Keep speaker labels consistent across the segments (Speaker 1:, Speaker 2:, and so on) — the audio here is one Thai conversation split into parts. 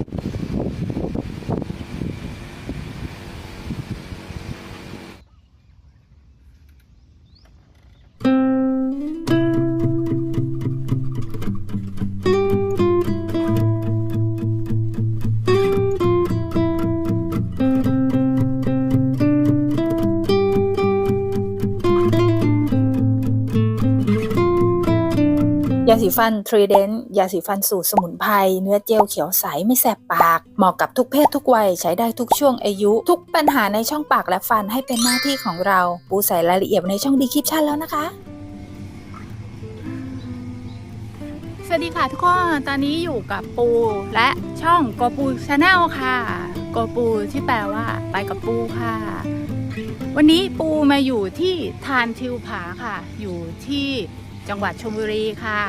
Speaker 1: あっ。 ฟันทรีเดนยาสีฟันสูตรสมุนไพรเนื้อเจลเขียวใสไม่แสบปาก เหมาะกับทุกเพศทุกวัยใช้ได้ทุกช่วงอายุ ทุกปัญหาในช่องปากและฟันให้เป็นหน้าที่ของเรา ปูใส่รายละเอียดในช่องดีคลิปชั่นแล้วนะคะ
Speaker 2: สวัสดีค่ะทุกคน ตอนนี้อยู่กับปูและช่องโกปูชาแนลค่ะโกปูที่แปลว่า ไปกับปูค่ะ วันนี้ปูมาอยู่ที่ทานทิวผาค่ะ อยู่ที่จังหวัดชลบุรีค่ะ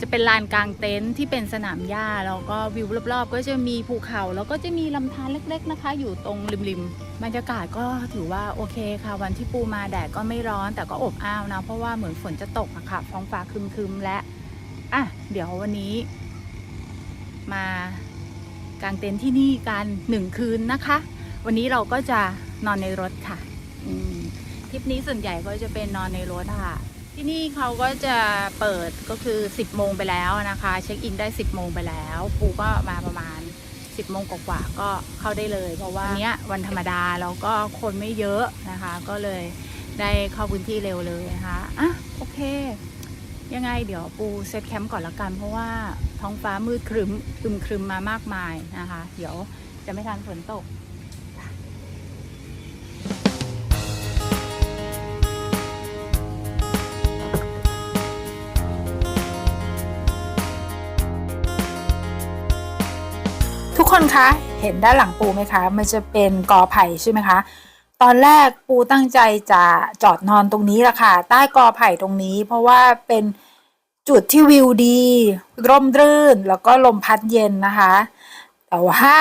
Speaker 2: จะเป็นลานกลางเต็นท์ที่เป็นสนามหญ้าแล้วก็วิวรอบๆ ก็จะมีภูเขาแล้วก็จะมีลำธารเล็กๆนะคะ อยู่ตรงริมๆบรรยากาศก็ถือว่าโอเคค่ะ วันที่ปูมาแดดก็ไม่ร้อนแต่ก็อบอ้าวนะ เพราะว่าเหมือนฝนจะตกอะค่ะท้องฟ้าคึมๆและอะเดี๋ยววันนี้ มากางเต็นท์ที่นี่กันหนึ่งคืนนะคะ วันนี้เราก็จะนอนในรถค่ะทริปนี้ส่วนใหญ่ก็จะเป็นนอนในรถค่ะ ที่นี่เขาก็จะเปิดก็คือ 10 โมงไปแล้วนะคะ เช็คอินได้ 10 โมงไปแล้วปูก็มาประมาณ 10 โมงกว่าๆก็เข้าได้เลย เพราะว่าวันเนี้ยวันธรรมดาแล้วก็คนไม่เยอะนะคะ ก็เลยได้เข้าพื้นที่เร็วเลยนะคะอะโอเค ยังไงเดี๋ยวปูเซตแคมป์ก่อนละกัน เพราะว่าท้องฟ้ามืดครึมครึมครึมมามากมายนะคะ เดี๋ยวจะไม่ทันฝนตก
Speaker 1: คนคะ เห็นด้านหลังปูไหมคะ มันจะเป็นกอไผ่ใช่ไหมคะ ตอนแรกปูตั้งใจจะจอดนอนตรงนี้แหละค่ะ ใต้กอไผ่ตรงนี้ เพราะว่าเป็นจุดที่วิวดี ร่มรื่น แล้วก็ลมพัดเย็นนะคะ แต่ว่า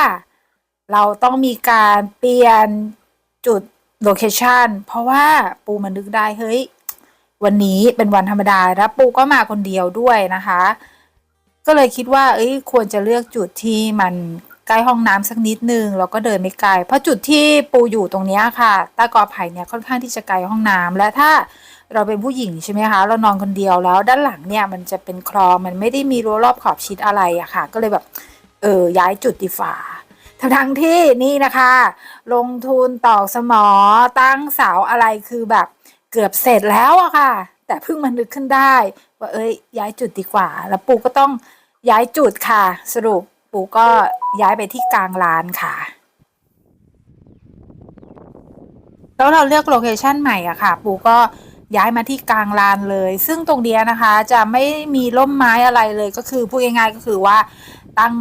Speaker 1: เราต้องมีการเปลี่ยนจุดโลเคชันเพราะว่าปูมันนึกได้ เฮ้ย วันนี้เป็นวันธรรมดาแล้วปูก็มาคนเดียวด้วยนะคะ ก็เลยคิดว่า เอ้ย ควรจะเลือกจุดที่มัน ใกล้ห้องน้ำสักนิดนึงแล้วก็เดินไม่ไกล เพราะจุดที่ปูอยู่ตรงนี้ค่ะใต้กอไผ่เนี่ยค่อนข้างที่จะไกลห้องน้ำและถ้าเราเป็นผู้หญิงใช่ไหมคะ เรานอนคนเดียวแล้วด้านหลังเนี่ยมันจะเป็นคลองมันไม่ได้มีรั้วรอบขอบชิดอะไรอะค่ะ ก็เลยแบบเออย้ายจุดดีฝ่าทั้งที่นี่นะคะ ลงทุนตอกสมอตั้งเสาอะไรคือแบบเกือบเสร็จแล้วอะค่ะ แต่เพิ่งมันนึกขึ้นได้ ว่าเอ้ยย้ายจุดดีกว่า แล้วปูก็ต้องย้ายจุดค่ะ สรุป ปูก็ย้ายไปที่กลางลานค่ะ แล้วเราเลือกโลเคชันใหม่อะค่ะ ปูก็ย้ายมาที่กลางลานเลย ซึ่งตรงเนี้ยนะคะจะไม่มีร่มไม้อะไรเลยก็คือพูดง่ายๆก็คือว่าตั้ง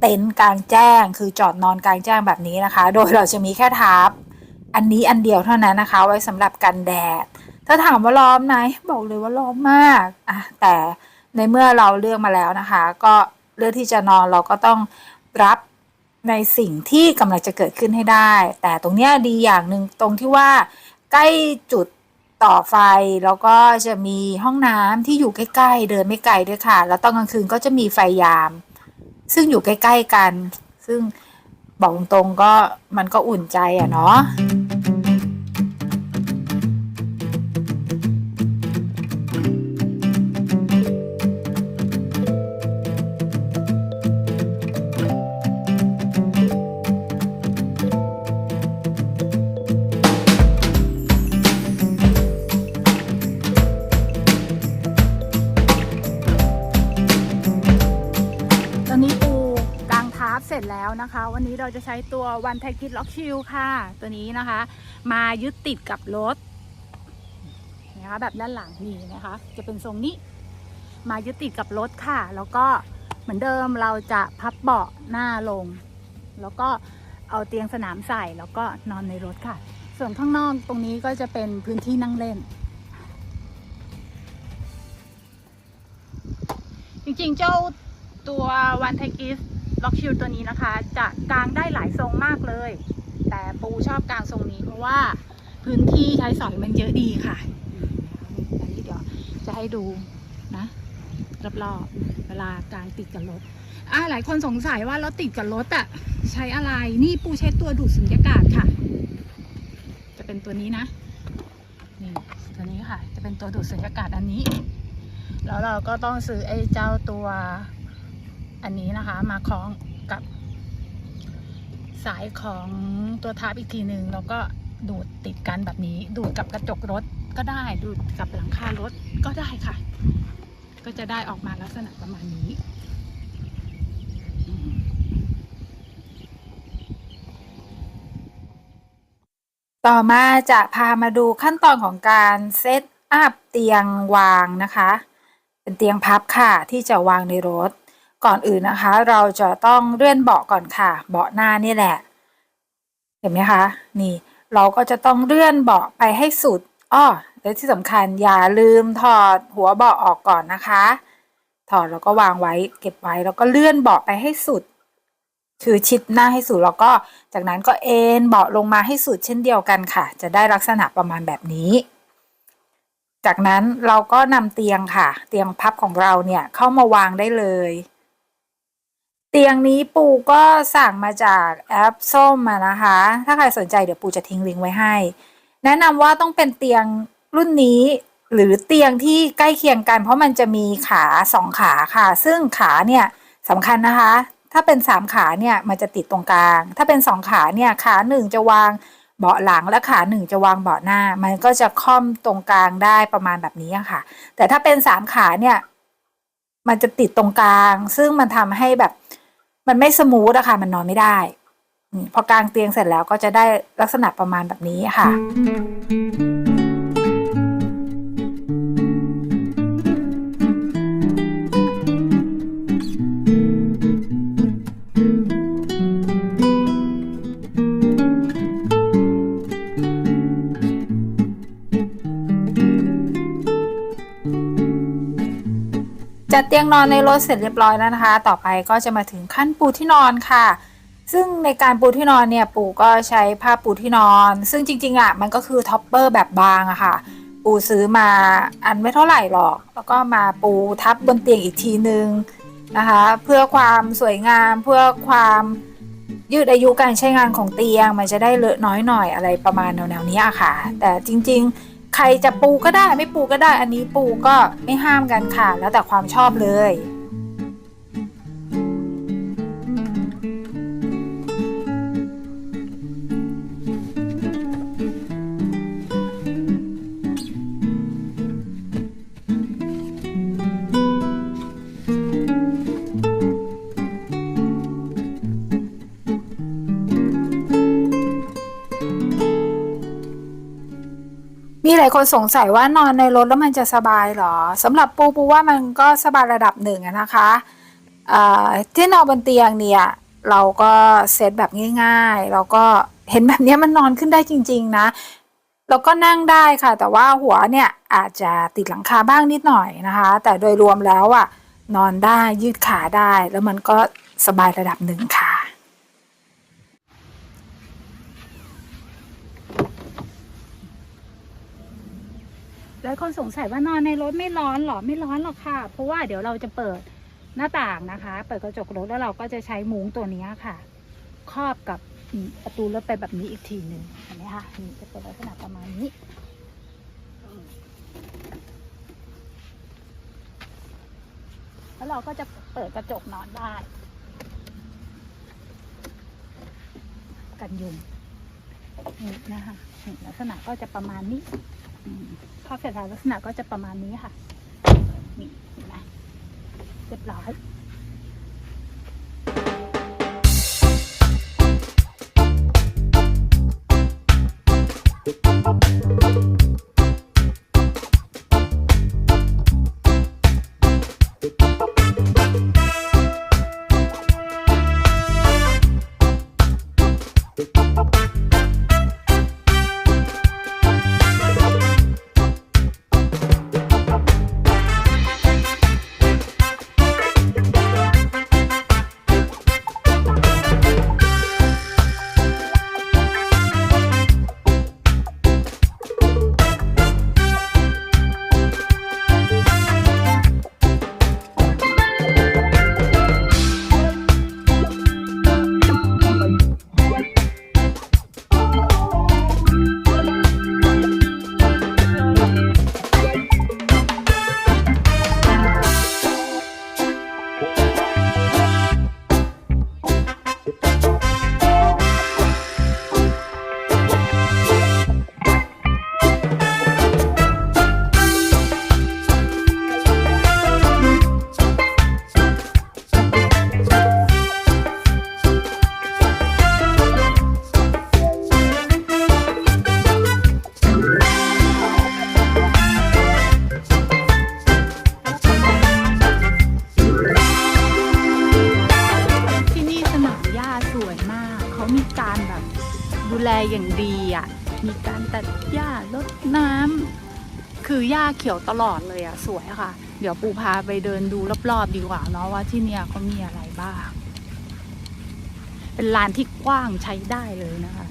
Speaker 1: เต็นท์กลางแจ้ง คือจอดนอนกลางแจ้งแบบนี้นะคะ โดยเราจะมีแค่ทับอันนี้อันเดียวเท่านั้นนะคะ ไว้สำหรับกันแดด ถ้าถามว่าร้อนไหมบอกเลยว่าร้อนมากอะแต่ในเมื่อเราเลือกมาแล้วนะคะ ก็ เลือกที่จะนอนเราก็ต้องรับในสิ่งที่กำลังจะเกิดขึ้นให้ได้ แต่ตรงนี้ดีอย่างหนึ่งตรงที่ว่าใกล้จุดต่อไฟแล้วก็จะมีห้องน้ำที่อยู่ใกล้ๆ เดินไม่ไกลด้วยค่ะ แล้วตอนกลางคืนก็จะมีไฟยาม ซึ่งอยู่ใกล้ ๆ กัน ซึ่งบอกตรงๆก็มันก็อุ่นใจอะเนาะ
Speaker 2: จะใช้ตัววันไทกิ t ล็อกชิลค่ะ ตัวนี้นะคะ มายึดติดกับรถนะคะแบบด้านหลังนี่นะคะ จะเป็นทรงนี้ มายึดติดกับรถค่ะ แล้วก็เหมือนเดิมเราจะพับเบาะหน้าลง แล้วก็เอาเตียงสนามใส่แล้วก็นอนในรถค่ะ ส่วนข้างนอกตรงนี้ก็จะเป็นพื้นที่นั่งเล่น จริงๆเจ้าตัววันไทกิส ล็อกชิลตัวนี้นะคะ จะกางได้หลายทรงมากเลย แต่ปูชอบกางทรงนี้เพราะว่าพื้นที่ใช้สอยมันเยอะดีค่ะอันนี้เดี๋ยวจะให้ดูนะรอบๆเวลากางติดกับรถอ่าหลายคนสงสัยว่ารถติดกับรถอะใช้อะไรนี่ปูใช้ตัวดูดสุญญากาศค่ะ จะเป็นตัวนี้นะนี่ตัวนี้ค่ะ จะเป็นตัวดูดสุญญากาศอันนี้ แล้วเราก็ต้องซื้อไอ้เจ้าตัว อันนี้นะคะมาคล้องกับ สายของตัวทับอีกทีหนึ่งแล้วก็ดูดติดกันแบบนี้ ดูดกับกระจกรถก็ได้ดูดกับหลังคารถก็ได้ค่ะ ก็จะได้ออกมาลักษณะประมาณนี้
Speaker 1: ต่อมาจะพามาดูขั้นตอนของการเซตอัพเตียงวางนะคะ เป็นเตียงพับค่ะที่จะวางในรถ ก่อนอื่นนะคะ เราจะต้องเลื่อนเบาะก่อนค่ะ เบาะหน้านี่แหละ เห็นไหมคะ นี่ เราก็จะต้องเลื่อนเบาะไปให้สุดอ้อและที่สำคัญอย่าลืมถอดหัวเบาะออกก่อนนะคะ ถอดแล้วก็วางไว้ เก็บไว้แล้วก็เลื่อนเบาะไปให้สุด คือชิดหน้าให้สุดแล้วก็จากนั้นก็เอ็นเบาะลงมาให้สุดเช่นเดียวกันค่ะ จะได้ลักษณะประมาณแบบนี้ จากนั้นเราก็นำเตียงค่ะ เตียงพับของเราเนี่ยเข้ามาวางได้เลย เตียงนี้ปูก็สั่งมาจากแอปส้มมานะคะ ถ้าใครสนใจเดี๋ยวปูจะทิ้งลิงก์ไว้ให้ แนะนำว่าต้องเป็นเตียงรุ่นนี้หรือเตียงที่ใกล้เคียงกัน เพราะมันจะมีขาสองขาค่ะ ซึ่งขาเนี่ยสำคัญนะคะ ถ้าเป็นสามขาเนี่ยมันจะติดตรงกลาง ถ้าเป็นสองขาเนี่ยขาหนึ่งจะวางเบาะหลังและขาหนึ่งจะวางเบาะหน้า มันก็จะค่อมตรงกลางได้ประมาณแบบนี้ค่ะ แต่ถ้าเป็นสามขาเนี่ย มันจะติดตรงกลาง ซึ่งมันทำให้แบบ มันไม่สมูทอะค่ะ มันนอนไม่ได้ พอกางเตียงเสร็จแล้วก็จะได้ลักษณะประมาณแบบนี้ค่ะ จัดเตียงนอนในรถเสร็จเรียบร้อยแล้วนะคะ ต่อไปก็จะมาถึงขั้นปูที่นอนค่ะ ซึ่งในการปูที่นอนเนี่ยปูก็ใช้ผ้าปูที่นอน ซึ่งจริงๆอะมันก็คือท็อปเปอร์แบบบางอะค่ะ ปูซื้อมาอันไม่เท่าไหร่หรอก แล้วก็มาปูทับบนเตียงอีกทีนึงนะคะ เพื่อความสวยงามเพื่อความยืดอายุการใช้งานของเตียงมันจะได้เลอะน้อยหน่อยอะไรประมาณแนวๆนี้อะค่ะ แต่จริงๆ ใครจะปูก็ได้ไม่ปูก็ได้ อันนี้ปูก็ไม่ห้ามกันค่ะ แล้วแต่ความชอบเลย มีหลายคนสงสัยว่านอนในรถแล้วมันจะสบายเหรอสำหรับปูปูว่ามันก็สบายระดับหนึ่งนะคะที่นอนบนเตียงเนี่ยเราก็เซตแบบง่ายๆแล้วก็เห็นแบบนี้มันนอนขึ้นได้จริง ๆ นะแล้วก็นั่งได้ค่ะ แต่ว่าหัวเนี่ยอาจจะติดหลังคาบ้างนิดหน่อยนะคะ แต่โดยรวมแล้วอะนอนได้ยืดขาได้ แล้วมันก็สบายระดับหนึ่งค่ะ
Speaker 2: หลายคนสงสัยว่านอนในรถไม่ร้อนหรอไม่ร้อนหรอกค่ะ เพราะว่าเดี๋ยวเราจะเปิดหน้าต่างนะคะ เปิดกระจกรถแล้วเราก็จะใช้มุ้งตัวนี้ค่ะ ครอบกับประตูรถไปแบบนี้อีกทีหนึ่งเห็นไหมคะนี่จะเป็นลักษณะประมาณนี้แล้วเราก็จะเปิดกระจกนอนได้ กันยุงนี่นะคะ ลักษณะก็จะประมาณนี้อืมพอเสร็จแล้วลักษณะก็จะประมาณนี้ค่ะนี่เห็นไหมเรียบร้อย มีการตัดหญ้าลดน้ำคือหญ้าเขียวตลอดเลยอะสวยค่ะ เดี๋ยวปูพาไปเดินดูรอบๆดีกว่าเนาะว่าที่เนี่ยเขามีอะไรบ้าง เป็นลานที่กว้างใช้ได้เลยนะคะ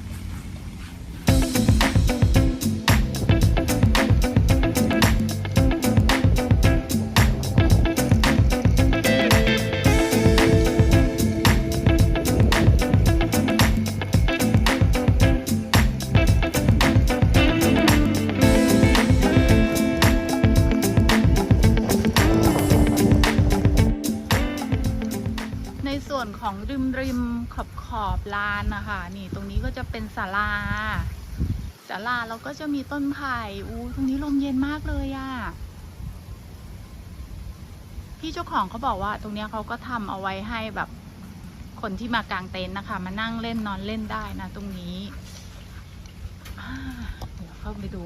Speaker 2: ขอบขอบลานนะคะนี่ตรงนี้ก็จะเป็นศาลาศาลาแล้วก็จะมีต้นไผ่อู้ตรงนี้ลมเย็นมากเลยอะ่ะพี่เจ้าของเขาบอกว่า ตรงเนี้ยเขาก็ทำเอาไว้ให้แบบคนที่มากางเต็นท์นะคะ มานั่งเล่นนอนเล่นได้นะตรงนี้เดี๋ยวเข้าไปดู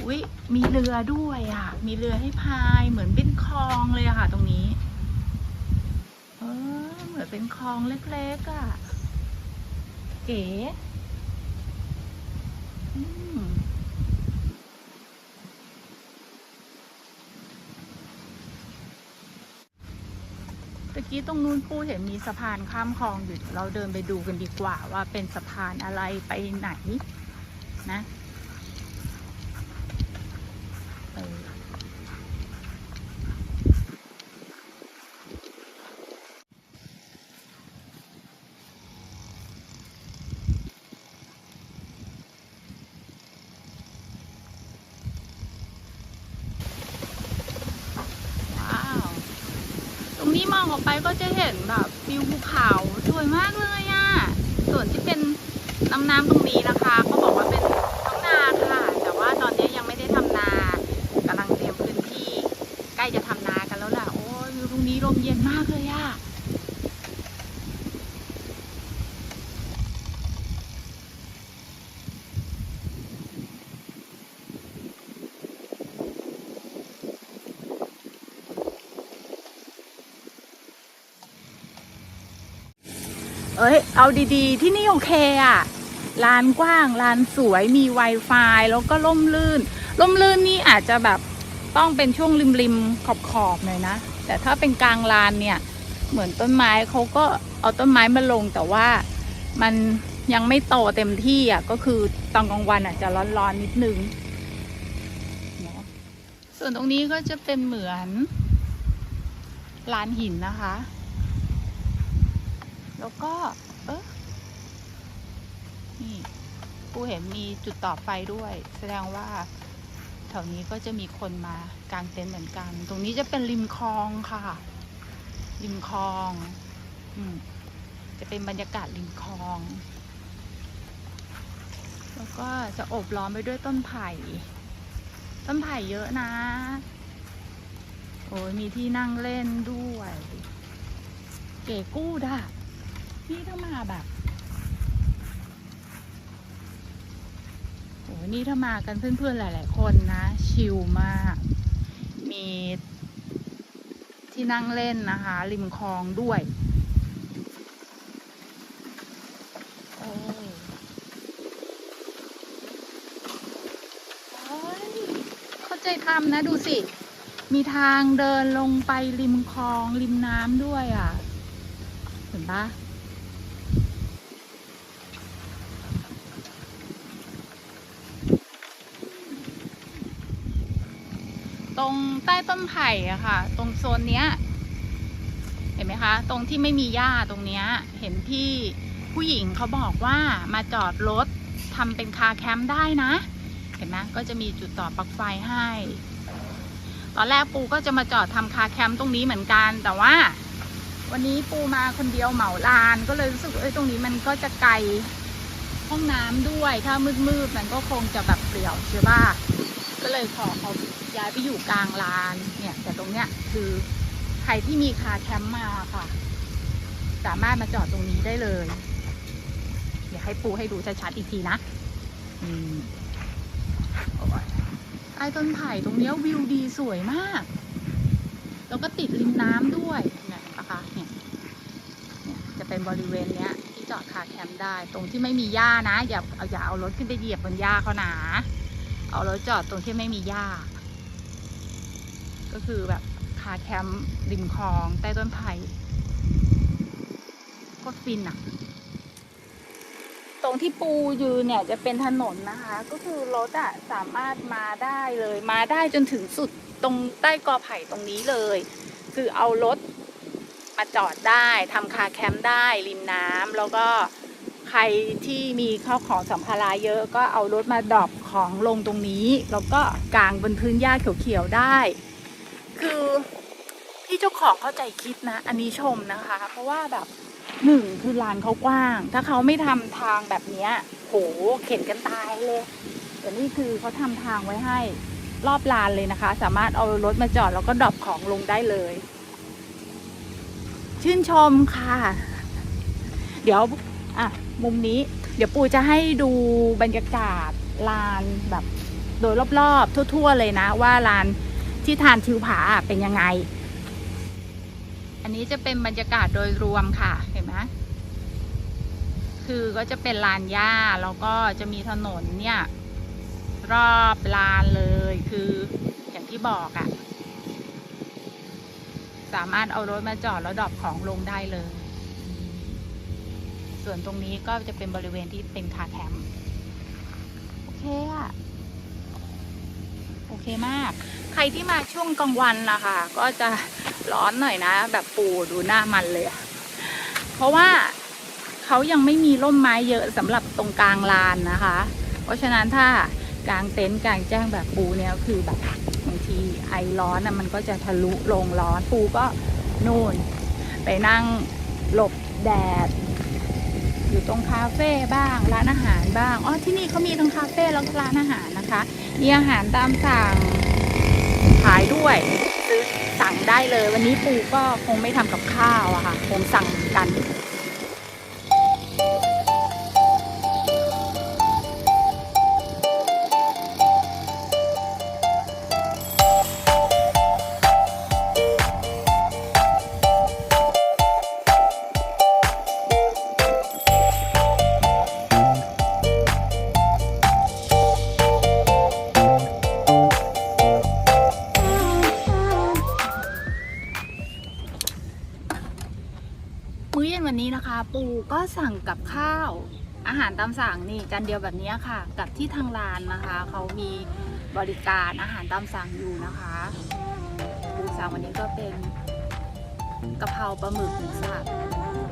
Speaker 2: อุ้ยมีเรือด้วยอะ่ะ มีเรือให้พายเหมือนเป็นคลองเลยอะค่ะ ตรงนี้ อเหมือนเป็นคลองเล็กๆอะ่ะ เก๋อืมตะกี้ตรงนู้นปูเห็นมีสะพานข้ามคลองอยู่ เราเดินไปดูกันดีกว่าว่าเป็นสะพานอะไรไปไหนนะเออ ว้าว ตรงนี้ม องออกไปก็จะเห็นแบบวิวภูเขาสวยมากเลยอะ่ะส่วนที่เป็นน้ำน้ำตรงนี้นะคะเขาบอกว่าเป็นท้องนาค่ะ แต่ว่าตอนนี้ยังไม่ได้ทำนากำลังเตรียมพื้นที่ ใกล้จะทำนากันแล้วล่ะ โอ้ยวิวตรงนี้ลมเย็นมากเลยอะ่ะ เอาดีๆ ที่นี่โอเคอะลานกว้างลานสวยมี Wi-Fi แล้วก็ล่มลื่นล่มลื่นนี่อาจจะแบบต้องเป็นช่วงริมๆขอบๆหน่อยนะ แต่ถ้าเป็นกลางลานเนี่ยเหมือนต้นไม้เขาก็เอาต้นไม้มาลงแต่ว่ามันยังไม่โตเต็มที่อะก็คือตอนกลางวันอาจจะร้อนๆนิดนึงเนอะส่วนตรงนี้ก็จะเป็นเหมือนลานหินนะคะ แล้วก็ นี่กูเห็นมีจุดต่อไฟด้วย แสดงว่าแถวนี้ก็จะมีคนมากางเต็นท์เหมือนกัน ตรงนี้จะเป็นริมคลองค่ะ ริมคลองอืมจะเป็นบรรยากาศริมคลอง แล้วก็จะโอบล้อมไปด้วยต้นไผ่ ต้นไผ่เยอะนะ โอ้ยมีที่นั่งเล่นด้วย เก๋กู้ด่ะนี่ถ้ามาแบบ โอ้นี่ถ้ามากันเพื่อนๆหลาย ๆ คนนะ ชิลมาก มีที่นั่งเล่นนะคะ ริมคลองด้วยโอ้ยโอ้ยเข้าใจทำนะดูสิ มีทางเดินลงไปริมคลองริมน้ำด้วยอะ เห็นปะตรง ใต้ต้นไผ่อะค่ะ ตรงโซนเนี้ย เห็นไหมคะ ตรงที่ไม่มีหญ้าตรงเนี้ย เห็นพี่ผู้หญิงเขาบอกว่ามาจอดรถทำเป็นคาแคมป์ได้นะ เห็นไหมก็จะมีจุดต่อปลั๊กไฟให้ ตอนแรกปูก็จะมาจอดทำคาแคมป์ตรงนี้เหมือนกัน แต่ว่า วันนี้ปูมาคนเดียวเหมาลานก็เลยรู้สึกเอ้ยตรงนี้มันก็จะไกลห้องน้ำด้วย ถ้ามืดๆมันก็คงจะแบบเปลี่ยวใช่ป่ะก็เลยขอเขา ย้ายไปอยู่กลางลานเนี่ย แต่ตรงเนี้ยคือใครที่มีคาแคมป์มาค่ะ สามารถมาจอดตรงนี้ได้เลย เดี๋ยวให้ปูให้ดูชัดๆอีกทีนะอืมโอ้ยใต้ต้นไผ่ตรงเนี้ยวิวดีสวยมาก แล้วก็ติดริมน้ำด้วยเนี่ยนะคะเนี่ยเนี่ยจะเป็นบริเวณเนี้ยที่จอดคาแคมป์ได้ ตรงที่ไม่มีหญ้านะ อย่าเอาอย่าเอารถขึ้นไปเหยียบบนหญ้าเขานะเอารถจอดตรงที่ไม่มีหญ้า ก็คือแบบคาแคมป์ริมคลองใต้ต้นไผ่ก็ฟินอะตรงที่ปูยืนเนี่ยจะเป็นถนนนะคะ ก็คือรถอะสามารถมาได้เลย มาได้จนถึงสุดตรงใต้กอไผ่ตรงนี้เลย คือเอารถมาจอดได้ทำคาแคมป์ได้ริมน้ำแล้วก็ใครที่มีข้าวของสัมภาระเยอะก็เอารถมาดรอปของลงตรงนี้ แล้วก็กางบนพื้นหญ้าเขียวๆได้ คือพี่เจ้าของเข้าใจคิดนะ อันนี้ชมนะคะ เพราะว่าแบบหนึ่งคือลานเขากว้าง ถ้าเขาไม่ทำทางแบบเนี้ยโหเข็นกันตายเลยแต่นี่คือเขาทำทางไว้ให้รอบลานเลยนะคะ สามารถเอารถมาจอดแล้วก็ดรอปของลงได้เลย ชื่นชมค่ะ เดี๋ยวอะมุมนี้ เดี๋ยวปูจะให้ดูบรรยากาศลานแบบโดยรอบๆทั่ว ๆ เลยนะว่าลาน ที่ทานทิวผาเป็นยังไง อันนี้จะเป็นบรรยากาศโดยรวมค่ะ เห็นไหมคือก็จะเป็นลานหญ้าแล้วก็จะมีถนนเนี่ย รอบลานเลยคืออย่างที่บอกอะ่ะ สามารถเอารถมาจอดแล้วดรอปของลงได้เลย ส่วนตรงนี้ก็จะเป็นบริเวณที่เป็นคาแคมป์โอเคอะโอเคมาก ใครที่มาช่วงกลางวันนะคะก็จะร้อนหน่อยนะ แบบปูดูหน้ามันเลย เพราะว่าเขายังไม่มีร่มไม้เยอะสำหรับตรงกลางลานนะคะ เพราะฉะนั้นถ้ากางเต็นท์กางแจ้งแบบปูเนี่ยคือแบบบางทีไอร้อนนะมันก็จะทะลุลงร้อนปูก็นู่น ไปนั่งหลบแดด อยู่ตรงคาเฟ่บ้างร้านอาหารบ้างอ๋อที่นี่เขามีทั้งคาเฟ่แล้วก็ร้านอาหารนะคะ มีอาหารตามสั่งายด้วยซื้อสั่งได้เลย วันนี้ปูก็คงไม่ทำกับข้าวอะค่ะคงสั่งกันามสั่งนี่จานเดียวแบบนี้ค่ะ กับที่ทางร้านนะคะเขามีบริการอาหารตามสั่งอยู่นะคะดูสั่งวันนี้ก็เป็นกะเพราปลาหมึกหมูสับ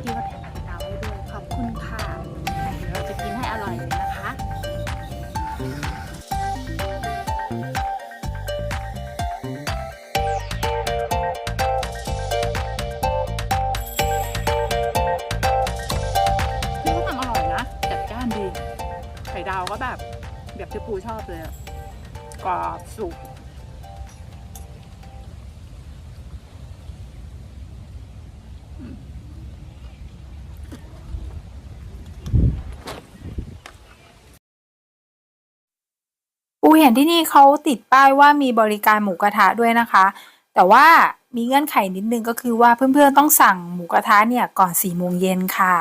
Speaker 2: ที่ว่าแถมไข่ดาวให้ด้วยขอบคุณค่ะเดี๋ยวเราจะกินให้อร่อยเลยนะคะ ดาวก็แบบ แบบที่ปูชอบเลยอะกรอบสุก
Speaker 1: ปูเห็นที่นี่เขาติดป้ายว่ามีบริการหมูกระทะด้วยนะคะ แต่ว่ามีเงื่อนไขนิดนึงก็คือว่าเพื่อนๆต้องสั่งหมูกระทะเนี่ยก่อน4ี่โมงเย็นค่ะ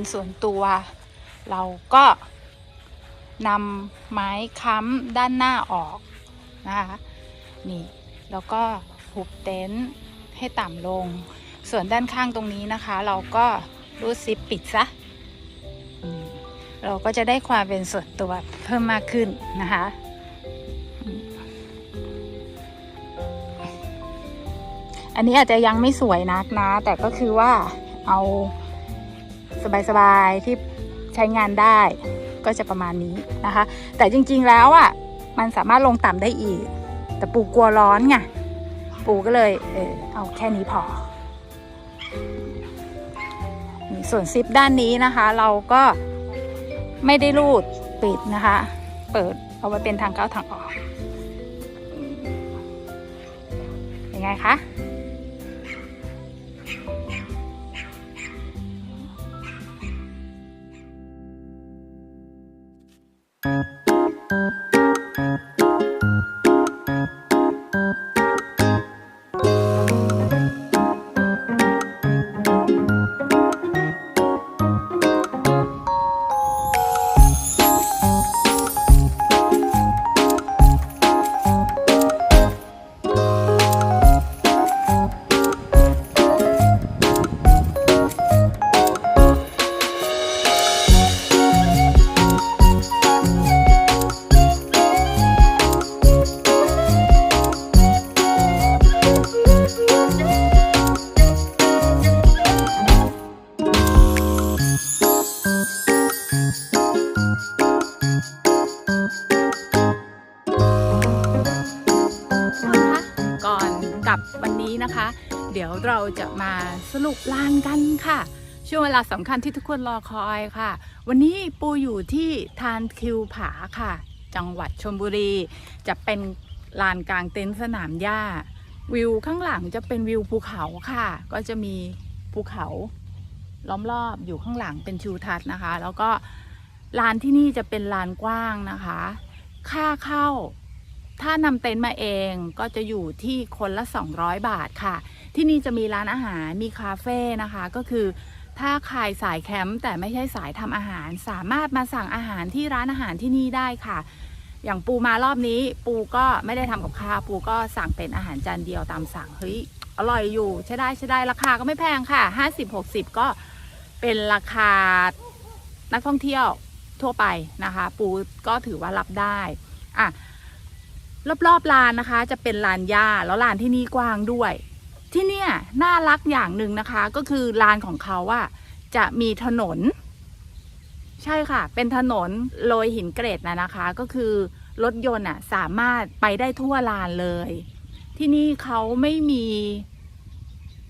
Speaker 2: เป็นส่วนตัว เราก็นำไม้ค้ำด้านหน้าออกนะคะนี่แล้วก็หุบเต็นท์ให้ต่ำลง ส่วนด้านข้างตรงนี้นะคะ เราก็รูดซิปปิดซะเราก็จะได้ความเป็นส่วนตัวเพิ่มมากขึ้นนะคะอันนี้อาจจะยังไม่สวยนักนะ แต่ก็คือว่าเอา สบายๆที่ใช้งานได้ก็จะประมาณนี้นะคะ แต่จริงๆแล้วอะมันสามารถลงต่ำได้อีก แต่ปูกลัวร้อนไงปูก็เลยเออเอาแค่นี้พอส่วนซิปด้านนี้นะคะ เราก็ไม่ได้รูดปิดนะคะ เปิดเอาไว้เป็นทางเข้าทางออก
Speaker 1: ยังไงคะ
Speaker 2: สรุปลานกันค่ะ ช่วงเวลาสำคัญที่ทุกคนรอคอยค่ะ วันนี้ปูอยู่ที่ทานคิวผาค่ะ จังหวัดชลบุรี จะเป็นลานกลางเต็นท์สนามหญ้า วิวข้างหลังจะเป็นวิวภูเขาค่ะ ก็จะมีภูเขา ล้อมรอบอยู่ข้างหลังเป็นทิวทัศน์นะคะ แล้วก็ลานที่นี่จะเป็นลานกว้างนะคะ ค่าเข้า ถ้านำเต็นท์มาเองก็จะอยู่ที่คนละ 200 บาทค่ะ ที่นี่จะมีร้านอาหารมีคาเฟ่นะคะ ก็คือ ถ้าใครสายแคมป์แต่ไม่ใช่สายทำอาหาร สามารถมาสั่งอาหารที่ร้านอาหารที่นี่ได้ค่ะ อย่างปูมารอบนี้ปูก็ไม่ได้ทำกับข้าวปูก็สั่งเป็นอาหารจานเดียวตามสั่งเฮ้ยอร่อยอยู่ใช้ได้ใช้ได้ราคาก็ไม่แพงค่ะ 50-60 ก็เป็นราคานักท่องเที่ยวทั่วไปนะคะ ปูก็ถือว่ารับได้อะ รอบๆลานนะคะ จะเป็นลานหญ้าแล้วลานที่นี่กว้างด้วย ที่เนี่ยน่ารักอย่างหนึ่งนะคะ ก็คือลานของเขาอะจะมีถนน ใช่ค่ะ เป็นถนนโรยหินเกรดนะนะคะ ก็คือรถยนต์อะสามารถไปได้ทั่วลานเลย ที่นี่เขาไม่มี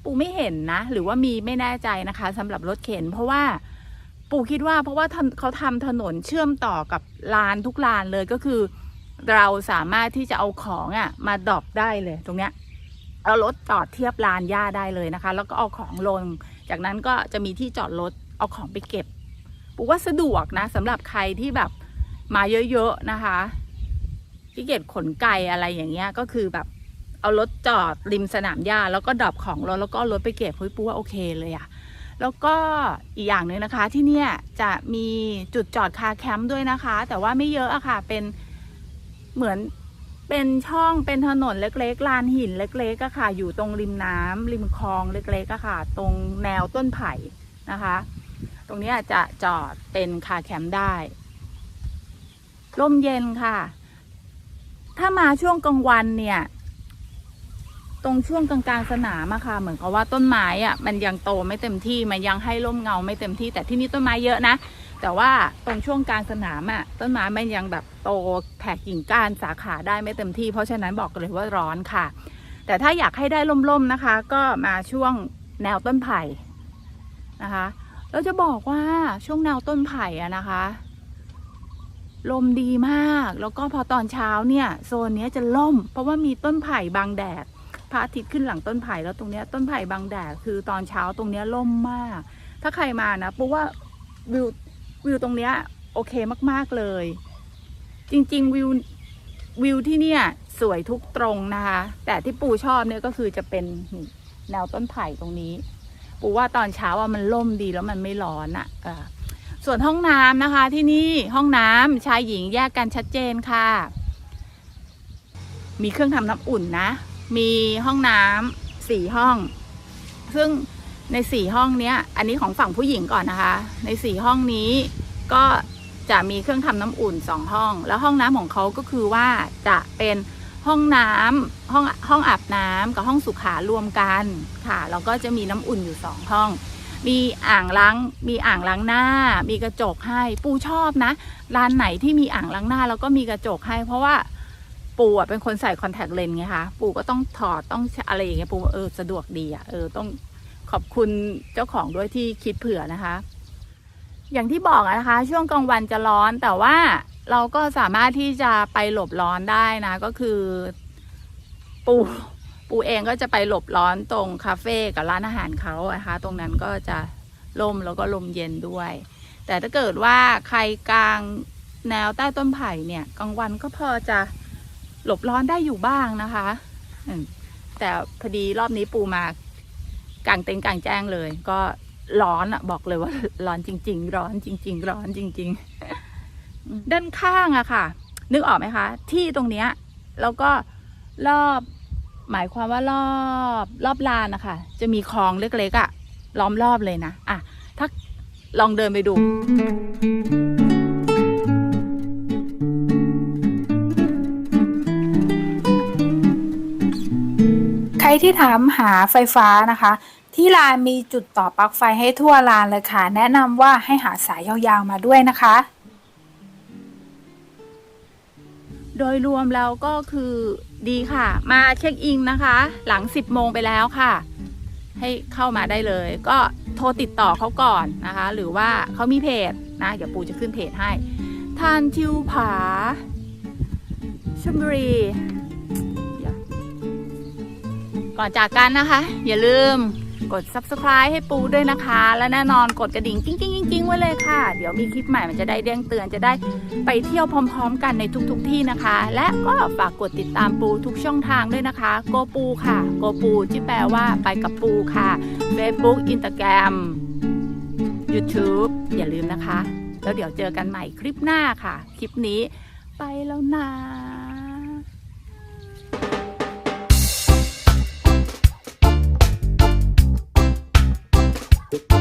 Speaker 2: ปูไม่เห็นนะ หรือว่ามีไม่แน่ใจนะคะสำหรับรถเข็น เพราะว่าปู่คิดว่าเพราะว่าเขาทำถนนเชื่อมต่อกับลานทุกลานเลยก็คือ เราสามารถที่จะเอาของอะ่ะมาดรอปได้เลยตรงเนี้ยเอารถจอดเทียบลานหญ้าได้เลยนะคะ แล้วก็เอาของลง จากนั้นก็จะมีที่จอดรถเอาของไปเก็บปู่ว่าสะดวกนะสำหรับใครที่แบบมาเยอะๆนะคะที่เก็บขนไก่อะไรอย่างเงี้ยก็คือแบบเอารถจอดริมสนามหญ้าแล้วก็ดรอปของรถแล้วก็รถไปเก็บเฮ้ยปูว่าโอเคเลยอะแล้วก็อีกอย่างหนึ่งนะคะที่เนี่ยจะมีจุดจอดคาแคมป์ด้วยนะคะ แต่ว่าไม่เยอะอะค่ะเป็น เหมือนเป็นช่องเป็นถนนเล็กๆลานหินเล็กๆอะค่ะ อยู่ตรงริมน้ำริมคลองเล็กๆอะค่ะ ตรงแนวต้นไผ่นะคะ ตรงนี้จะจอดเป็นคาแคมป์ได้ร่มเย็นค่ะ ถ้ามาช่วงกลางวันเนี่ย ตรงช่วงกลางๆสนามอะค่ะ เหมือนกับว่าต้นไม้อะมันยังโตไม่เต็มที่มันยังให้ร่มเงาไม่เต็มที่แต่ที่นี่ต้นไม้เยอะนะ แต่ว่าตรงช่วงกลางสนามอะต้นไม้มันยังแบบโตแผ่กิ่งก้านสาขาได้ไม่เต็มที่ เพราะฉะนั้นบอกเลยว่าร้อนค่ะ แต่ถ้าอยากให้ได้ร่มๆนะคะ ก็มาช่วงแนวต้นไผ่นะคะเราจะบอกว่าช่วงแนวต้นไผ่อะนะคะ ลมดีมาก แล้วก็พอตอนเช้าเนี่ยโซนนี้จะล่ม เพราะว่ามีต้นไผ่บังแดดพระอาทิตย์ขึ้นหลังต้นไผ่แล้วตรงเนี้ยต้นไผ่บางแดดคือตอนเช้าตรงเนี้ยล่มมาก ถ้าใครมานะปูว่าวิว วิวตรงเนี้ยโอเคมาก ๆ เลย จริง ๆ วิววิวที่เนี่ยสวยทุกตรงนะคะ แต่ที่ปูชอบเนี่ยก็คือจะเป็นแนวต้นไผ่ตรงนี้ ปูว่าตอนเช้าอะมันล่มดีแล้วมันไม่ร้อนอะส่วนห้องน้ำนะคะที่นี่ห้องน้ำชายหญิงแยกกันชัดเจนค่ะ มีเครื่องทำน้ำอุ่นนะ มีห้องน้ำสี่ห้อง ซึ่ง ในสี่ห้องเนี้ย อันนี้ของฝั่งผู้หญิงก่อนนะคะ ในสี่ห้องนี้ก็จะมีเครื่องทำน้ำอุ่นสองห้อง แล้วห้องน้ำของเขาก็คือว่าจะเป็นห้องน้ำห้องห้องอาบน้ำกับห้องสุขารวมกันค่ะแล้วก็จะมีน้ำอุ่นอยู่สองห้อง มีอ่างล้างมีอ่างล้างหน้า มีกระจกให้ปูชอบนะร้านไหนที่มีอ่างล้างหน้าแล้วก็มีกระจกให้ เพราะว่าปูอะเป็นคนใส่คอนแทคเลนส์ไงคะปูก็ต้องถอดต้องอะไรอย่างเงี้ยปูเออสะดวกดีอะเออต้อง ขอบคุณเจ้าของด้วยที่คิดเผื่อนะคะ อย่างที่บอกนะคะ ช่วงกลางวันจะร้อนแต่ว่าเราก็สามารถที่จะไปหลบร้อนได้นะ ก็คือ ปู่ปูเองก็จะไปหลบร้อนตรงคาเฟ่กับร้านอาหารเขานะคะ ตรงนั้นก็จะลมแล้วก็ลมเย็นด้วย แต่ถ้าเกิดว่าใครกลางแนวใต้ต้นไผ่เนี่ยกลางวันก็พอจะหลบร้อนได้อยู่บ้างนะคะ แต่พอดีรอบนี้ปูมา กลางเต็นท์กลางแจ้งเลย ก็ร้อนอะบอกเลยว่า ร้อนจริง ๆ ร้อนจริง ๆ ร้อนจริง ๆ ด้านข้างอะค่ะ นึกออกไหมคะ ที่ตรงเนี้ยแล้วก็รอบหมายความว่ารอบรอบลานนะคะจะมีคลองเล็กๆอะล้อมรอบเลยนะ อะ ถ้าลองเดินไปดู
Speaker 1: รที่ถามหาไฟฟ้านะคะ ที่ลานมีจุดต่อปลั๊กไฟให้ทั่วลานเลยค่ะ แนะนำว่าให้หาสายยาวๆมาด้วยนะคะ
Speaker 2: โดยรวมแล้วก็คือดีค่ะ มาเช็คอินนะคะ หลัง 10 โมงไปแล้วค่ะ ให้เข้ามาได้เลย ก็โทรติดต่อเขาก่อนนะคะ หรือว่าเขามีเพจนะเดี๋ยวปูจะขึ้นเพจให้ ทานทิวผาชลบุรี ก่อนจากกันนะคะ อย่าลืมกด subscribe ให้ปูด้วยนะคะ และแน่นอนกดกระดิ่งกิ้งกิ้งกิ้งกิ้งไว้เลยค่ะ เดี๋ยวมีคลิปใหม่มันจะได้แจ้งเตือนจะได้ไปเที่ยวพร้อม ๆ กันในทุกๆทที่นะคะ และก็ฝากกดติดตามปูทุกช่องทางด้วยนะคะ โกปูค่ะ โกปูที่แปลว่าไปกับปูค่ะ Facebook Instagram YouTube อย่าลืมนะคะ แล้วเดี๋ยวเจอกันใหม่คลิปหน้าค่ะ คลิปนี้ไปแล้วนะ Bye.